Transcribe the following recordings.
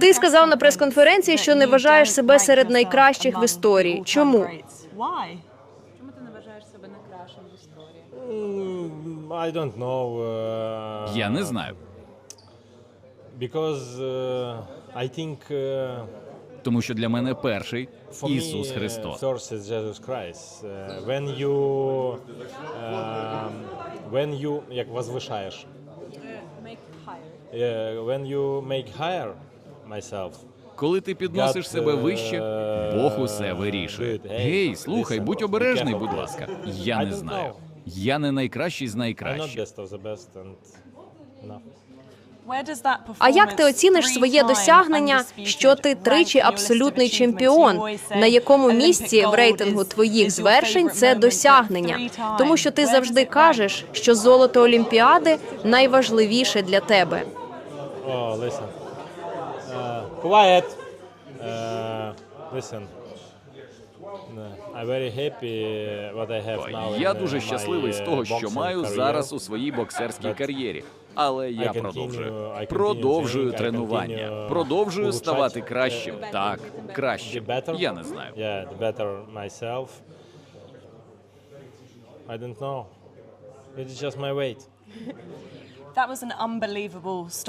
Ти сказав на прес-конференції, що не вважаєш себе серед найкращих в історії. Чому? Чому ти не вважаєш себе найкращим в історії? Mm, I don't know. Uh, Я не знаю. Because uh, I think uh, Тому що для мене перший for Ісус uh, Христос. first is Jesus Christ. Uh, when you um, when you як возвишаєш. Make higher. When you make higher myself. Коли ти підносиш себе uh, вище, Бог усе вирішує. Гей, слухай, будь обережний, будь ласка. Я не знаю. Я не найкращий з найкращих. А як ти оціниш своє досягнення, що ти тричі абсолютний чемпіон? На якому місці в рейтингу твоїх звершень це досягнення? Тому що ти завжди кажеш, що золото Олімпіади найважливіше для тебе. Oh, listen. Uh, quiet. Uh, listen. Uh, I'm very happy what I have now. in, Я uh, дуже my, щасливий з uh, того, що boxing маю career. зараз у своїй боксерській But кар'єрі. Але я continue- продовжую. I continue Продовжую training, I тренування. continue Продовжую улучшать. ставати кращим. Так, better? Я не знаю. Yeah, the better myself. I don't know. It's just my weight.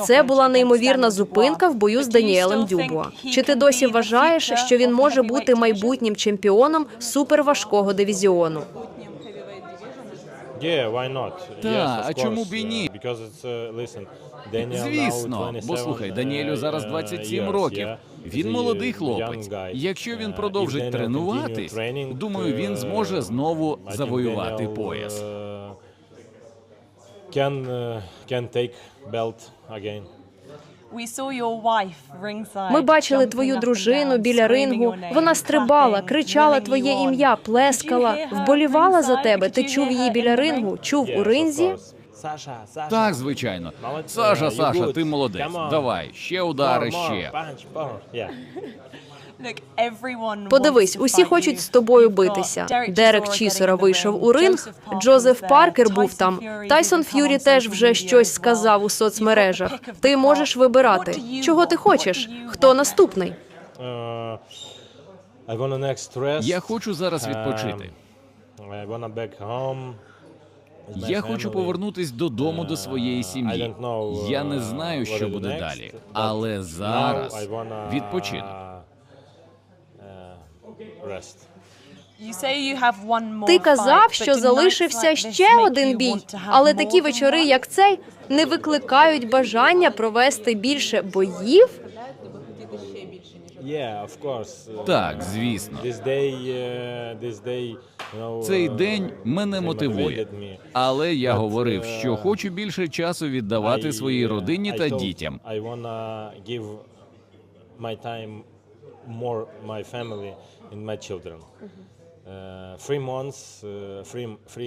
Це була неймовірна зупинка в бою з Даніелем Дюбуа. Чи ти досі вважаєш, що він може бути майбутнім чемпіоном суперважкого дивізіону? Yeah, why not? Та, yes, of а чому б і ні? uh, uh, Звісно, бо слухай, Даніелю зараз uh, 27 років. Він молодий хлопець. Якщо він Uh, продовжить тренуватись, думаю, він uh, зможе знову завоювати пояс. Can uh, can take belt again. Ми бачили твою дружину біля рингу. Вона стрибала, кричала твоє ім'я, плескала, вболівала за тебе. Ти чув її біля рингу? Чув у ринзі? Саша, Саша. Так, звичайно. Саша, Саша, ти молодець. Давай, ще удари, ще. Подивись, усі хочуть з тобою битися. Дерек Чісера вийшов у ринг, Джозеф Паркер був там. Тайсон Ф'юрі теж вже щось сказав у соцмережах. Ти можеш вибирати, чого ти хочеш. Хто наступний? Uh. Я хочу зараз відпочити. Я хочу повернутись додому до своєї сім'ї. Я не знаю, що буде далі, але зараз відпочинок. uh. Ти казав, що залишився ще один бій, але такі вечори, як цей, не викликають бажання провести більше боїв. Uh, Так, звісно. Uh, Цей uh, день мене мотивує. Але я говорив, uh, що хочу більше часу віддавати своїй uh, родині та дітям. Uh,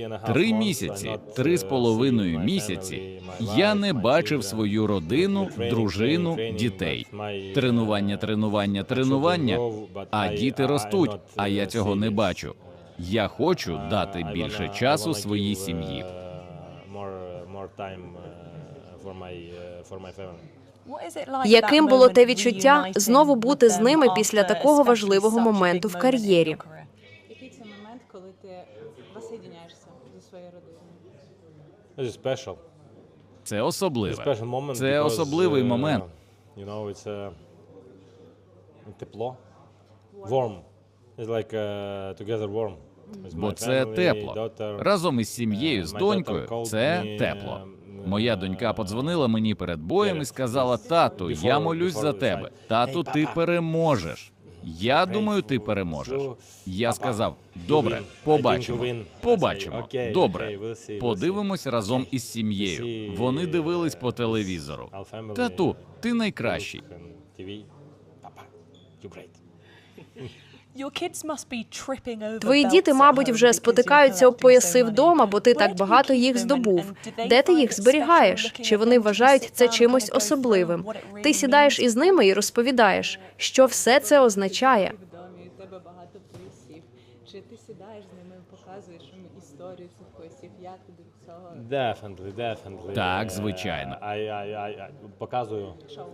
uh, Три місяці, три з uh, половиною місяці я не бачив свою родину, дружину, дітей. uh, Тренування, тренування, тренування. А діти ростуть, а я uh, цього не бачу. Я хочу дати більше часу своїй сім'ї. Яким було те відчуття знову бути з ними після такого важливого моменту в кар'єрі? який це момент, коли ти воссоєдняєшся зі своєю родиною? Це особливе. Це особливий uh, момент. Uh, тепло. Warm. It's like uh, together warm. Бо це тепло. Разом із сім'єю, з донькою. Це тепло. uh, Моя донька подзвонила мені перед боєм і сказала: тату, я молюсь за тебе. Тату, ти переможеш. Я думаю, ти переможеш. Я сказав: добре. Побачимо. Побачимо. Добре. Подивимось разом із сім'єю. Вони дивились по телевізору. Тату, ти найкращий. Твої діти, мабуть, вже спотикаються об пояси вдома, бо ти так багато їх здобув. Де ти їх зберігаєш? Чи вони вважають це чимось особливим? Ти сідаєш із ними і розповідаєш, що все це означає. в у тебе багато поясів. Чи ти сідаєш з ними показуєш їм історію цих поясів, як definitely. Так, Uh, звичайно. Показую. Um.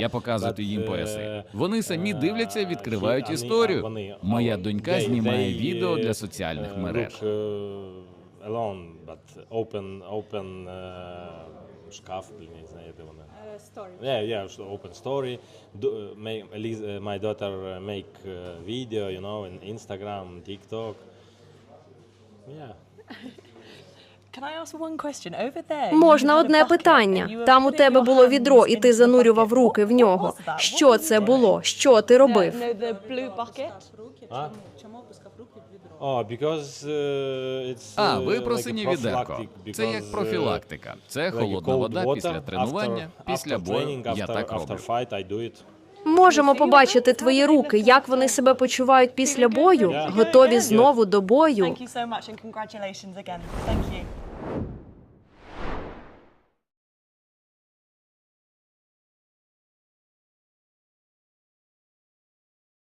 Я показувати but, їм uh, пояси. Вони самі uh, дивляться, відкривають історію. вони- Моя oh, донька знімає відео uh, для соціальних uh, мереж. Uh, alone, but open, open uh, шкаф, блін, я не знаю, де вона. е, story. Yeah, yeah, open story. Do, uh, make, uh, my daughter uh, make uh, video, you know, in Instagram, TikTok. Можна одне питання. Там у тебе було відро, і ти занурював руки в нього. Що це було? Що ти робив? А? Oh, because uh, А, uh, ви про синє відерко. Це як uh, профілактика. Це холодна вода після тренування, після бою. Я так роблю. Можемо побачити твої руки, як вони себе почувають після бою, готові знову до бою.